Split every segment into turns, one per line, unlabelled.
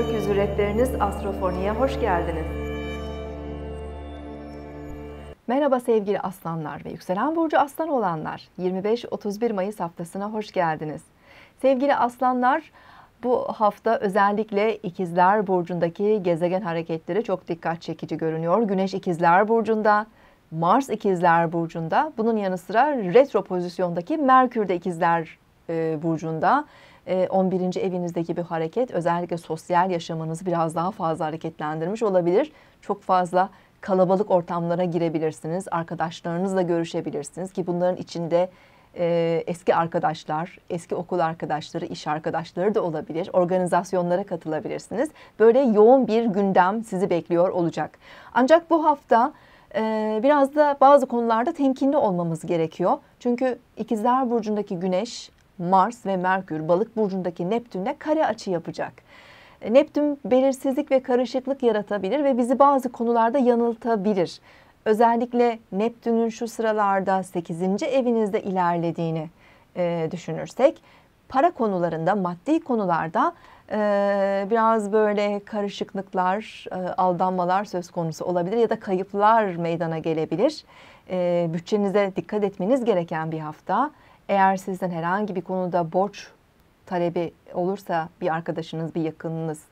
Rehberiniz Astrofoni'ye hoş geldiniz. Merhaba sevgili aslanlar ve yükselen burcu aslan olanlar. 25-31 Mayıs haftasına hoş geldiniz. Sevgili aslanlar, bu hafta özellikle ikizler burcundaki gezegen hareketleri çok dikkat çekici görünüyor. Güneş ikizler burcunda, Mars ikizler burcunda, bunun yanı sıra retro pozisyondaki Merkür de ikizler e, burcunda. 11. E, evinizdeki bir hareket özellikle sosyal yaşamınızı biraz daha fazla hareketlendirmiş olabilir. Çok fazla kalabalık ortamlara girebilirsiniz. Arkadaşlarınızla görüşebilirsiniz ki bunların içinde e, eski arkadaşlar, eski okul arkadaşları, iş arkadaşları da olabilir. Organizasyonlara katılabilirsiniz. Böyle yoğun bir gündem sizi bekliyor olacak. Ancak bu hafta e, biraz da bazı konularda temkinli olmamız gerekiyor. Çünkü İkizler Burcu'ndaki Güneş Mars ve Merkür balık burcundaki Neptün'le kare açı yapacak. E, Neptün belirsizlik ve karışıklık yaratabilir ve bizi bazı konularda yanıltabilir. Özellikle Neptün'ün şu sıralarda 8. evinizde ilerlediğini e, düşünürsek para konularında, maddi konularda e, biraz böyle karışıklıklar, e, aldanmalar söz konusu olabilir ya da kayıplar meydana gelebilir. E, bütçenize dikkat etmeniz gereken bir hafta. Eğer sizden herhangi bir konuda borç talebi olursa bir arkadaşınız, bir yakınınız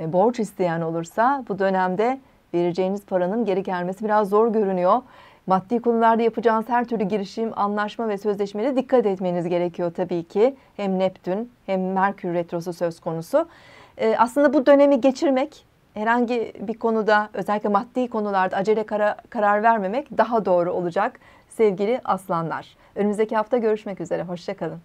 e, borç isteyen olursa bu dönemde vereceğiniz paranın geri gelmesi biraz zor görünüyor. Maddi konularda yapacağınız her türlü girişim, anlaşma ve sözleşmede dikkat etmeniz gerekiyor tabii ki. Hem Neptün hem Merkür retrosu söz konusu. E, aslında bu dönemi geçirmek herhangi bir konuda özellikle maddi konularda acele kara, karar vermemek daha doğru olacak sevgili aslanlar. Önümüzdeki hafta görüşmek üzere. Hoşçakalın.